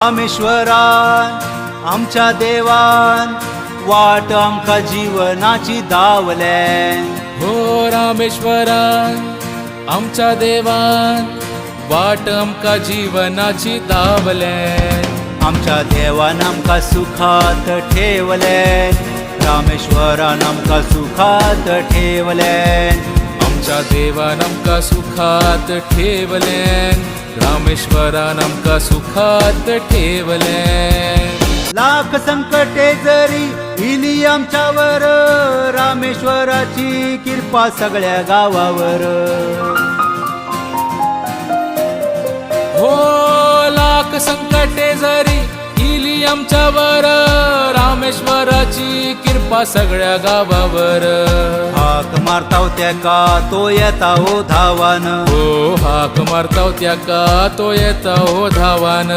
रामेश्वरान आमच्या देवान वाट आमका जीवनाची दावले हो रामेश्वरान आमच्या देवान वाट आमका जीवनाची दावले आमच्या देवान आमका सुखात ठेवले रामेश्वरान आमका सुखात ठेवले आमच्या देवान आमका सुखात ठेवले रामेश्वरान आमका सुखात ठेवले लाख संकटे जरी इली आमच्यावर रामेश्वराची कृपा सगळ्या गावावर. हो लाख संकटे जरी इली आमच्यावर रामेश्वराची कृपा सगळ्या गावावर. हाक मारताव त्या का तो येता हो धावान? हो हाक मारताव त्या का तो येता हो धावान.